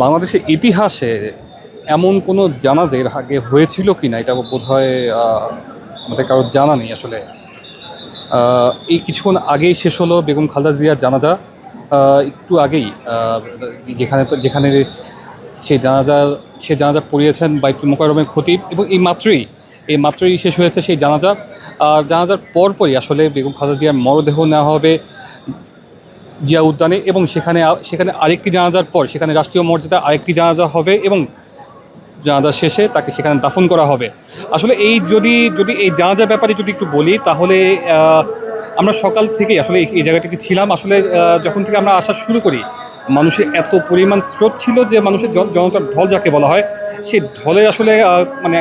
বাংলাদেশের ইতিহাসে এমন কোনো জানাজা এর আগে হয়েছিল কি না এটা বোধ হয় আমাদের কারোর জানা নেই আসলে। এই কিছুক্ষণ আগেই শেষ হলো বেগম খালদা জিয়ার জানাজা। একটু আগেই যেখানে তো, যেখানে সে জানাজা সে জানাজা পড়িয়েছেন বাইতুল মোকারমের খতিব। এবং এই মাত্রই এই মাত্রই শেষ হয়েছে সেই জানাজা। আর জানাজার পরপরই আসলে বেগম খালেদা জিয়ার মরদেহ নেওয়া হবে জিয়া উদ্যানে এবং সেখানে সেখানে আরেকটি জানাজার পর সেখানে রাষ্ট্রীয় মর্যাদা আরেকটি জানাজা হবে এবং জানাজা শেষে তাকে সেখানে দাফন করা হবে। আসলে এই যদি যদি এই জানাজার ব্যাপারে যদি একটু বলি, তাহলে আমরা সকাল থেকেই আসলে এই- জায়গাটিতে ছিলাম। আসলে যখন থেকে আমরা আসা শুরু করি, মানুষের এত পরিমাণ স্রোত ছিল যে মানুষের জনতার ঢল যাকে বলা হয়, সেই ঢলে আসলে মানে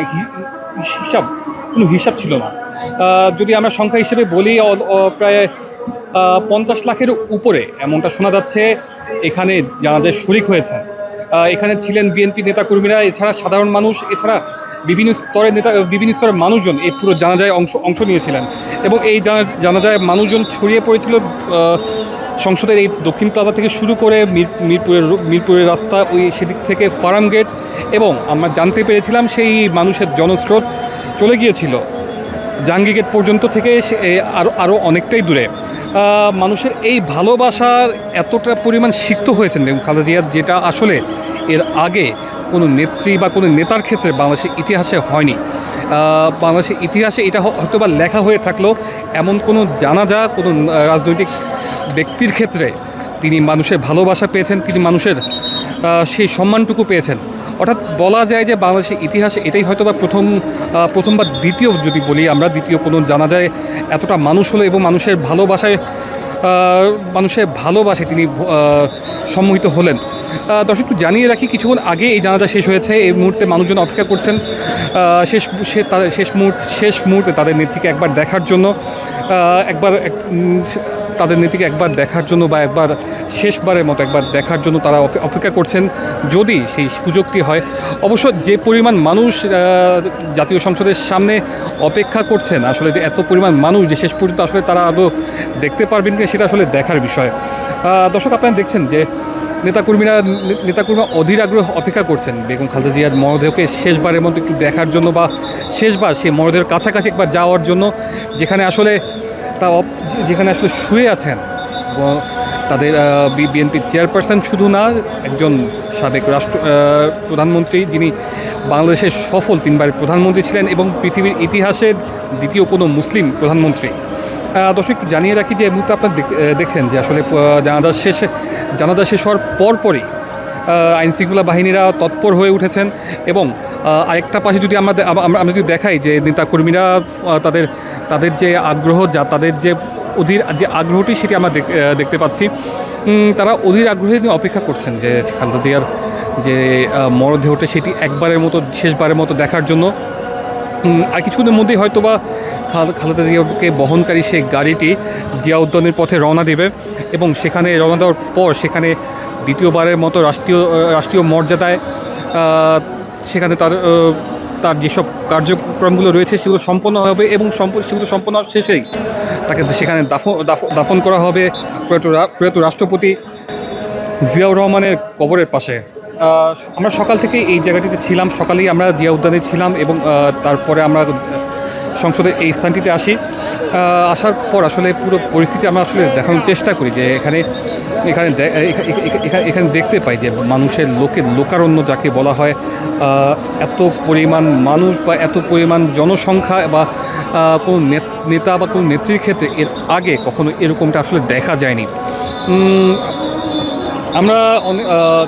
হিসাব, কোনো হিসাব ছিল না। যদি আমরা সংখ্যা হিসেবে বলি প্রায় পঞ্চাশ লাখের উপরে, এমনটা শোনা যাচ্ছে। এখানে জানাজায় শরিক হয়েছেন এখানে ছিলেন বিএনপি নেতাকর্মীরা, এছাড়া সাধারণ মানুষ, এছাড়া বিভিন্ন স্তরের নেতা, বিভিন্ন স্তরের মানুষজন, এই পুরো জানাজায় অংশ অংশ নিয়েছিলেন। এবং এই জানা- জানাজায় মানুষজন ছড়িয়ে পড়েছিল সংসদের এই দক্ষিণ প্লাজা থেকে শুরু করে মির- মিরপুরের মিরপুরের রাস্তা, ওই সেদিক থেকে ফার্ম গেট এবং আমরা জানতে পেরেছিলাম সেই মানুষের জনস্রোত চলে গিয়েছিল। জাহাঙ্গীর গেট পর্যন্ত থেকে আরও আরও অনেকটাই দূরে। মানুষের এই ভালোবাসার এতটা পরিমাণ সিক্ত হয়েছেন বেগম খালেদা জিয়া, যেটা আসলে এর আগে কোনো নেত্রী বা কোনো নেতার ক্ষেত্রে বাংলাদেশের ইতিহাসে হয়নি। বাংলাদেশের ইতিহাসে এটা হয়তো বা লেখা হয়ে থাকলেও এমন কোনো জানাজা, কোনো রাজনৈতিক ব্যক্তির ক্ষেত্রে তিনি মানুষের ভালোবাসা পেয়েছেন, তিনি মানুষের সেই সম্মানটুকু পেয়েছেন। অর্থাৎ বলা যায় যে বাংলাদেশের ইতিহাসে এটাই হয়তো বা প্রথম প্রথম বা দ্বিতীয় যদি বলি আমরা, দ্বিতীয় কোনো জানা যায় এতটা মানুষ হলো এবং মানুষের ভালোবাসায় মানুষের ভালোবাসে তিনি সম্মোহিত হলেন। দর্শক জানিয়ে রাখি, কিছুক্ষণ আগে এই জানাজা শেষ হয়েছে। এই মুহূর্তে মানুষজন অপেক্ষা করছেন। শেষ শেষ মুহূর্তে শেষ মুহূর্তে তাদের নেত্রীকে একবার দেখার জন্য একবার তাদের নীতিকে একবার দেখার জন্য বা একবার শেষবারের মতো একবার দেখার জন্য তারা অপেক্ষা করছেন যদি সেই সুযোগটি হয়। অবশ্য যে পরিমাণ মানুষ জাতীয় সংসদের সামনে অপেক্ষা করছেন, আসলে যে এত পরিমাণ মানুষ যে শেষ পর্যন্ত আসলে তারা আদৌ দেখতে পারবেন কিনা সেটা আসলে দেখার বিষয়। দর্শক আপনারা দেখছেন যে নেতাকর্মীরা নেতাকর্মীরা অধীর আগ্রহ অপেক্ষা করছেন। বেগম খালেদা জিয়ার মরদেহকে শেষবারের মতো একটু দেখার জন্য বা শেষবার সেই মরদেহের কাছাকাছি একবার যাওয়ার জন্য, যেখানে আসলে তা যেখানে আসলে শুয়ে আছেন তাদের বিএনপির চেয়ারপারসন শুধু না, একজন সাবেক রাষ্ট্র প্রধানমন্ত্রী যিনি বাংলাদেশের সফল তিনবার প্রধানমন্ত্রী ছিলেন এবং পৃথিবীর ইতিহাসের দ্বিতীয় কোনো মুসলিম প্রধানমন্ত্রী। দর্শক জানিয়ে রাখি যে মুহূর্তে আপনারা দেখ- দেখছেন যে আসলে জানাজা শেষে, জানাজা শেষ হওয়ার পরপরই আইনশৃঙ্খলা বাহিনীরা তৎপর হয়ে উঠেছেন এবং আরেকটা পাশে যদি আমরা দে- আম- আমরা যদি দেখাই যে নেতাকর্মীরা তাদের তাদের যে আগ্রহ, যা তাদের যে অধীর যে আগ্রহটি সেটি আমরা দেখ- দেখতে পাচ্ছি। তারা অধীর আগ্রহে অপেক্ষা করছেন যে খালেদা জিয়ার যে মরদেহটা সেটি একবারের মতো, শেষবারের মতো দেখার জন্য। আর কিছুদিনের মধ্যেই হয়তো বা খাল- খালেদা জিয়াকে বহনকারী সেই গাড়িটি জিয়া উদ্যানের পথে রওনা দেবে এবং সেখানে রওনা দেওয়ার পর সেখানে দ্বিতীয়বারের মতো রাষ্ট্রীয় রাষ্ট্রীয় মর্যাদায় সেখানে তার তার যেসব কার্যক্রমগুলো রয়েছে সেগুলো সম্পন্ন হবে এবং সেগুলো সম্পন্ন হওয়ার শেষেই তাকে সেখানে দাফন, দাফ- দাফন করা হবে প্রয়াত রাষ্ট্রপতি জিয়াউর রহমানের কবরের পাশে। আমরা সকাল থেকে এই জায়গাটিতে ছিলাম। সকালেই আমরা জিয়া উদ্যানে ছিলাম এবং তারপরে আমরা সংসদের এই স্থানটিতে আসি। আসার পর আসলে পুরো পরিস্থিতি আমরা আসলে দেখানোর চেষ্টা করি যে এখানে এখানে এখানে দেখতে পাই যে মানুষের লোকের লোকারণ্য যাকে বলা হয় এত পরিমাণ মানুষ বা এত পরিমাণ জনসংখ্যা বা কোনো নেত- বা কোনো নেত্রীর ক্ষেত্রে এর আগে কখনো এরকমটা আসলে দেখা যায়নি। আমরা অনে- আহ,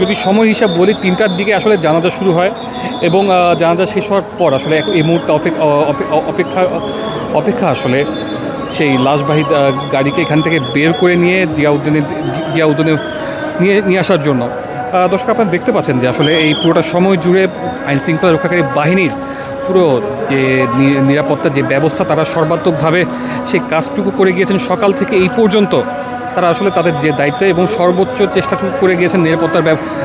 যদি সময় হিসাব বলি, তিনটার দিকে আসলে জানাজা শুরু হয় এবং জানাজা শেষ হওয়ার পর আসলে এই মুহূর্তে অপেক্ষা অপেক্ষা আসলে সেই লাশবাহী গাড়িকে এখান থেকে বের করে নিয়ে জিয়া উদ্যানে জিয়া নিয়ে নিয়ে আসার জন্য। দর্শক, আপনারা দেখতে পাচ্ছেন যে আসলে এই পুরোটা সময় জুড়ে আইন শৃঙ্খলা রক্ষাকারী বাহিনীর পুরো যে নিরাপত্তা যে ব্যবস্থা, তারা সর্বাত্মকভাবে সেই কাজটুকু করে গিয়েছেন। সকাল থেকে এই পর্যন্ত তারা আসলে তাদের যে দায়িত্ব এবং সর্বোচ্চ চেষ্টাটুকু করে গিয়েছেন নিরাপত্তার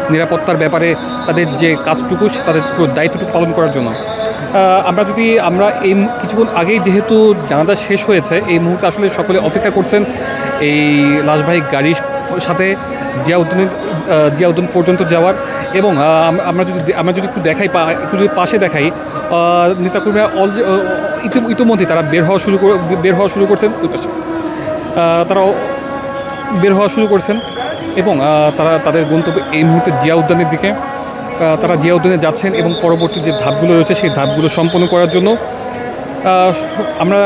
নিরাপত্তার ব্যাপারে তাদের যে কাজটুকু তাদের পুরো দায়িত্বটুকু পালন করার জন্য। আমরা যদি, আমরা এই কিছুক্ষণ আগেই যেহেতু জানাজা শেষ হয়েছে, এই মুহূর্তে আসলে সকলে অপেক্ষা করছেন এই লাশবাহী গাড়ির সাথে জিয়াউদ্দিনের জিয়াউদ্দিন পর্যন্ত যাওয়ার এবং আমরা যদি আমরা যদি একটু দেখাই একটু যদি পাশে দেখাই নেতাকর্মীরা অল ইতি- ইতিমধ্যেই তারা বের হওয়া শুরু বের হওয়া শুরু করছেন ওই পাশে। তারা বের হওয়া শুরু করছেন এবং তারা তাদের গন্তব্য এই মুহূর্তে জিয়া উদ্যানের দিকে তারা জিয়া উদ্যানে যাচ্ছেন এবং পরবর্তী যে ধাপগুলো রয়েছে সেই ধাপগুলো সম্পন্ন করার জন্য আমরা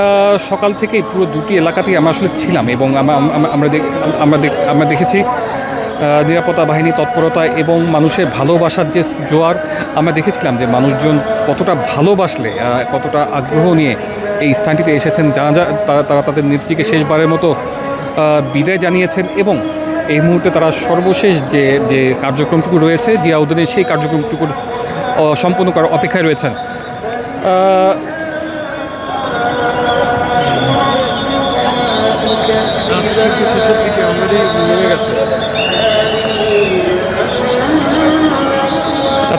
সকাল থেকেই পুরো দুটি এলাকাতেই আমরা আসলে ছিলাম এবং আমরা আমরা- আমরা দেখ- আমরা দেখেছি নিরাপত্তা বাহিনী, তৎপরতা এবং মানুষের ভালোবাসার যে জোয়ার, আমরা দেখেছিলাম যে মানুষজন কতটা ভালোবাসলে কতটা আগ্রহ নিয়ে এই স্থানটিতে এসেছেন। জানা যা, তারা তারা তাদের নেত্রীকে শেষবারের মতো বিদায় জানিয়েছেন এবং এই মুহূর্তে তারা সর্বশেষ যে যে কার্যক্রমটুকু রয়েছে জিয়াউদ্দিনের সেই কার্যক্রমটুকুর সম্পন্ন করার অপেক্ষায় রয়েছেন।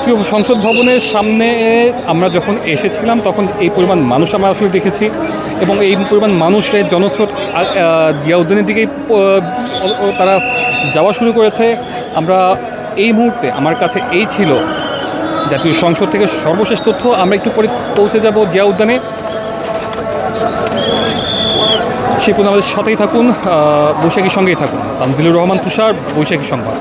জাতীয় সংসদ ভবনের সামনে আমরা যখন এসেছিলাম, তখন এই পরিমাণ মানুষ আমরা আসলে দেখেছি এবং এই পরিমাণ মানুষের জনস্রোত জিয়াউদ্দিনের দিকেই তারা যাওয়া শুরু করেছে। আমরা এই মুহূর্তে আমার কাছে এই ছিল জাতীয় সংসদ থেকে সর্বশেষ তথ্য। আমরা একটু পরে পৌঁছে যাব জিয়া উদ্যানে সে পর্যন্ত আমাদের সাথেই থাকুন বৈশাখীর সঙ্গেই থাকুন। তানজিলুর রহমান তুষার, বৈশাখী সংবাদ।